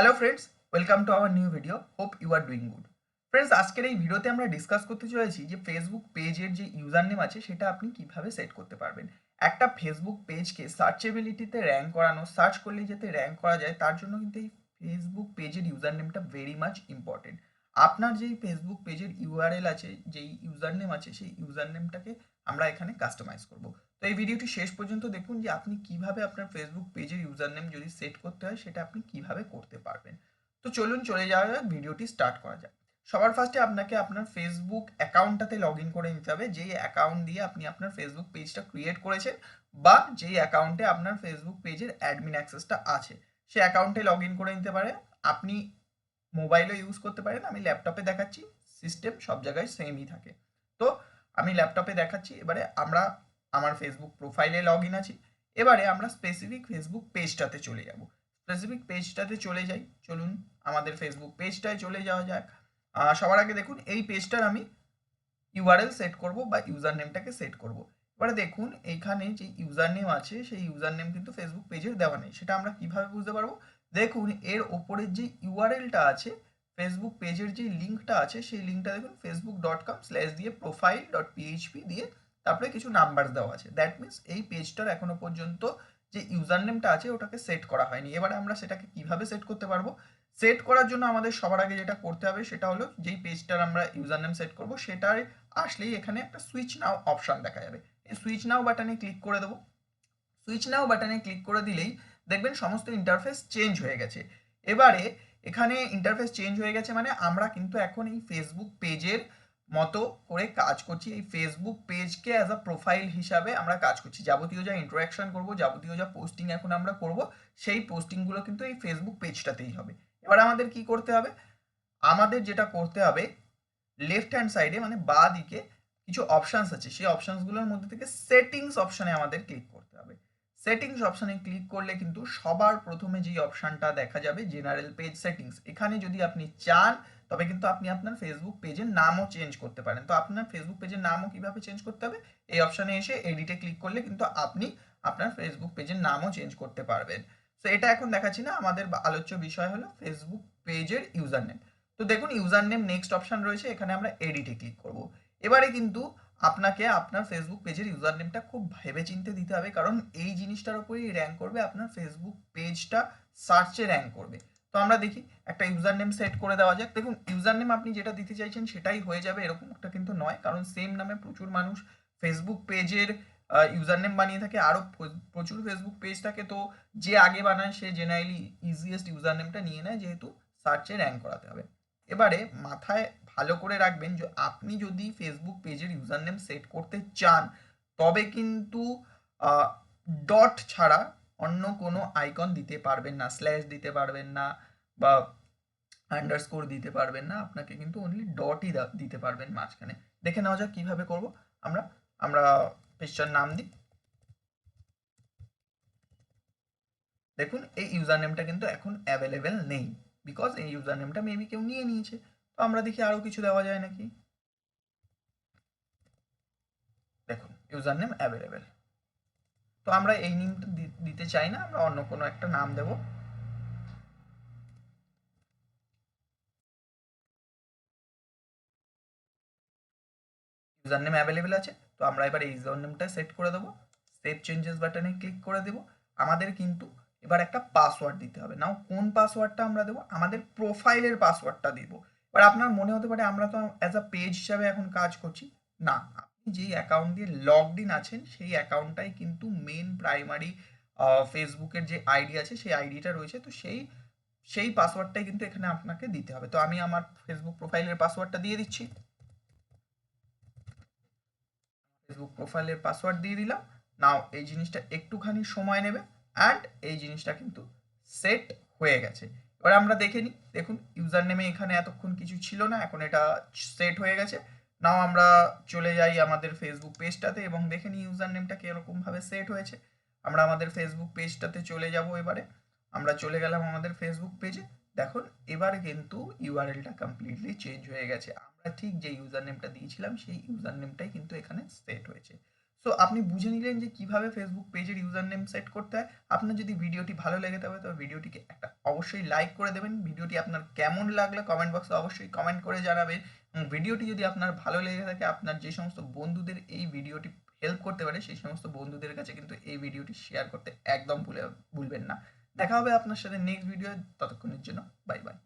Hello friends welcome to our new video hope you are doing good friends আজকের এই ভিডিওতে আমরা discuss করতে চলেছি যে ফেসবুক পেজের যে ইউজার নেম আছে, সেটা আপনি কীভাবে সেট করতে পারবেন। একটা ফেসবুক পেজকে সার্চেবিলিটিতে র্যাঙ্ক করানো সার্চ করলে যাতে র্যাঙ্ক করা যায়, তার জন্য কিন্তু এই ফেসবুক পেজের ইউজার নেমটা ভেরি মাচ ইম্পর্টেন্ট আপনার যেই ফেসবুক পেজের ইউআরএল আছে, যেই ইউজার নেম আছে, সেই ইউজার নেমটাকে আমরা এখানে কাস্টমাইজ করব। তো এই ভিডিওটি শেষ পর্যন্ত দেখুন যে আপনি কীভাবে আপনার ফেসবুক পেজের ইউজার নেম যদি সেট করতে হয়, সেটা আপনি কীভাবে করতে পারবেন। তো চলুন চলে যাওয়া যাক, ভিডিওটি স্টার্ট করা যাক। সবার ফার্স্টে আপনাকে আপনার ফেসবুক অ্যাকাউন্টটাতে লগ ইন করে নিতে হবে, যেই অ্যাকাউন্ট দিয়ে আপনি আপনার ফেসবুক পেজটা ক্রিয়েট করেছেন বা যেই অ্যাকাউন্টে আপনার ফেসবুক পেজের অ্যাডমিন অ্যাক্সেসটা আছে সেই অ্যাকাউন্টে লগ ইন করে নিতে পারে আপনি মোবাইলও ইউজ করতে পারেন, আমি ল্যাপটপে দেখাচ্ছি সিস্টেম সব জায়গায় সেমই থাকে। তো আমি ল্যাপটপে দেখাচ্ছি, এবারে আমরা আমার ফেসবুক প্রোফাইলে লগ ইন আছি। এবারে আমরা স্পেসিফিক ফেসবুক পেজটাতে চলে যাব। স্পেসিফিক পেজটাতে চলে যাই। চলুন আমাদের ফেসবুক পেজটায় চলে যাওয়া যাক। সবার আগে দেখুন, এই পেজটার আমি ইউআরএল সেট করব বা ইউজার নেমটাকে সেট করব। এবারে দেখুন এইখানে যে ইউজার নেম আছে, সেই ইউজার নেম কিন্তু ফেসবুক পেজের দেওয়া নেই। সেটা আমরা কীভাবে বুঝতে পারব? দেখুন, এর ওপরের যে ইউআরএলটা আছে ফেসবুক পেজের যে লিঙ্কটা আছে, সেই লিঙ্কটা দেখুন ফেসবুক ডট কম স্ল্যাশ দিয়ে প্রোফাইল ডট পিএইচপি দিয়ে তারপরে কিছু নাম্বার দেওয়া আছে। দ্যাট মিনস এই পেজটার এখনও পর্যন্ত যে ইউজার নেমটা আছে, ওটাকে সেট করা হয়নি। এবারে আমরা সেটাকে কীভাবে সেট করতে পারব? সেট করার জন্য আমাদের সবার আগে যেটা করতে হবে, সেটা হলো যেই পেজটার আমরা ইউজার নেম সেট করব, সেটার আসলেই এখানে একটা সুইচ নাও অপশন দেখা যাবে। এই সুইচ নাও বাটনে ক্লিক করে দেবো। সুইচ নাও বাটনে ক্লিক করে দিলেই দেখবেন সমস্ত ইন্টারফেস চেঞ্জ হয়ে গেছে। এবারে এখানে ইন্টারফেস চেঞ্জ হয়ে গেছে মানে আমরা কিন্তু এখন এই ফেসবুক পেজের মতো করে কাজ করছি। এই ফেসবুক পেজকে অ্যাজ আ প্রোফাইল হিসাবে আমরা কাজ করছি। যাবতীয় যা ইন্টারাকশন করব, যাবতীয় যা পোস্টিং এখন আমরা করব, সেই পোস্টিংগুলো কিন্তু এই ফেসবুক পেজটাতেই হবে। এবার আমাদের কি করতে হবে? আমাদের যেটা করতে হবে লেফট হ্যান্ড সাইডে মানে বা দিকে কিছু অপশানস আছে। সেই অপশানসগুলোর মধ্যে থেকে সেটিংস অপশানে আমাদের ক্লিক সেটিংস অপশানে ক্লিক করলে কিন্তু সবার প্রথমে যেই অপশানটা দেখা যাবে জেনারেল পেজ সেটিংস এখানে যদি আপনি চান, তবে কিন্তু আপনি আপনার ফেসবুক পেজের নামও চেঞ্জ করতে পারেন। তো আপনার ফেসবুক পেজের নামও কীভাবে চেঞ্জ করতে হবে? এই অপশানে এসে এডিটে ক্লিক করলে কিন্তু আপনি আপনার ফেসবুক পেজের নামও চেঞ্জ করতে পারবেন। তো এটা এখন দেখাচ্ছি না, আমাদের আলোচ্য বিষয় হলো ফেসবুক পেজের ইউজার নেম তো দেখুন ইউজার নেম নেক্সট অপশন রয়েছে, এখানে আমরা এডিটে ক্লিক করব। এবারে কিন্তু আপনাকে আপনার ফেসবুক পেজের ইউজার নেমটা খুব ভেবে চিনতে দিতে হবে, কারণ এই জিনিসটার উপরেই র্যাঙ্ক করবে, আপনার ফেসবুক পেজটা সার্চে র্যাঙ্ক করবে। তো আমরা দেখি, একটা ইউজার নেম সেট করে দেওয়া যাক। দেখুন ইউজার নেম আপনি যেটা দিতে চাইছেন সেটাই হয়ে যাবে, এরকম একটা কিন্তু নয়, কারণ সেম নামে প্রচুর মানুষ ফেসবুক পেজের ইউজার নেম বানিয়ে থাকে, আরও প্রচুর ফেসবুক পেজ থাকে। তো যে আগে বানায়, সে জেনারেলি ইজিয়েস্ট ইউজার নেমটা নিয়ে নেয়, যেহেতু সার্চে র্যাঙ্ক করাতে হবে। এবারে মাথায় ভালো করে রাখবেন যে আপনি যদি ফেসবুক পেজের ইউজার নেম সেট করতে চান, তবে কিন্তু ডট ছাড়া অন্য কোনো আইকন দিতে পারবেন না স্ল্যাশ দিতে পারবেন না বা আন্ডারস্কোর দিতে পারবেন না, আপনাকে কিন্তু অনলি ডটই দিতে পারবেন মাঝখানে। দেখে নেওয়া যাক কীভাবে করব। আমরা আমরা পেজটার নাম দিই। দেখুন, এই ইউজার নেমটা কিন্তু এখন অ্যাভেলেবেল নেই। বিকজ এই ইউজার নেমটা মেবি কেউ নিয়ে নিয়েছে। আমরা দেখি আরও কিছু দেওয়া যায় নাকি? দেখুন ইউজার নেম অ্যাভেলেবেল তো আমরা এই নেমটা দিতে চাই না, আমরা অন্য কোনো একটা নাম দেব। ইউজার নেম অ্যাভেলেবেল আছে, তো আমরা এবার এই ইউজার নেমটা সেট করে দেবো। সেভ চেঞ্জেস বাটনে ক্লিক করে দেব। আমাদের কিন্তু এবার একটা পাসওয়ার্ড দিতে হবে। নাও কোন পাসওয়ার্ডটা আমরা দেবো? আমাদের প্রোফাইলের পাসওয়ার্ডটা দিব। এবার আপনার মনে হতে পারে আমরা তো অ্যাজ আ পেজ হিসাবে এখন কাজ করছি। না, আপনি যেই অ্যাকাউন্ট দিয়ে লগড ইন আছেন, সেই অ্যাকাউন্টটাই কিন্তু মেন প্রাইমারি ফেসবুকের যে আইডি আছে, সেই আইডিটা রয়েছে। তো সেই সেই পাসওয়ার্ডটাই কিন্তু এখানে আপনাকে দিতে হবে। তো আমি আমার ফেসবুক প্রোফাইলের পাসওয়ার্ডটা দিয়ে দিচ্ছি। ফেসবুক প্রোফাইলের পাসওয়ার্ড দিয়ে দিলাম। নাও এই জিনিসটা একটুখানি সময় নেবে। অ্যান্ড এই জিনিসটা কিন্তু সেট হয়ে গেছে। এবার আমরা দেখে নিই। দেখুন ইউজার নেমে এখানে এতক্ষণ কিছু ছিল না, এখন এটা সেট হয়ে গেছে। নাও আমরা চলে যাই আমাদের ফেসবুক পেজটাতে এবং দেখে নিই ইউজার নেমটা কীরকমভাবে সেট হয়েছে। আমরা আমাদের ফেসবুক পেজটাতে চলে যাব এবারে। আমরা চলে গেলাম আমাদের ফেসবুক পেজে দেখুন, এবার কিন্তু ইউআরএলটা কমপ্লিটলি চেঞ্জ হয়ে গেছে। আমরা ঠিক যে ইউজার নেমটা দিয়েছিলাম, সেই ইউজার নেমটাই কিন্তু এখানে সেট হয়েছে। সো আপনি বুঝে নিলেন যে কীভাবে ফেসবুক পেজের ইউজার নেম সেট করতে হয়। আপনার যদি ভিডিওটি ভালো লেগে থাকে, তবে ভিডিওটিকে একটা অবশ্যই লাইক করে দেবেন। ভিডিওটি আপনার কেমন লাগলে কমেন্ট বক্সে অবশ্যই কমেন্ট করে জানাবেন। ভিডিওটি যদি আপনার ভালো লেগে থাকে, আপনার যে সমস্ত বন্ধুদের এই ভিডিওটি হেল্প করতে পারে, সেই সমস্ত বন্ধুদের কাছে কিন্তু এই ভিডিওটি শেয়ার করতে একদম ভুলে ভুলবেন না। দেখা হবে আপনার সাথে নেক্সট ভিডিও ততক্ষণের জন্য বাই বাই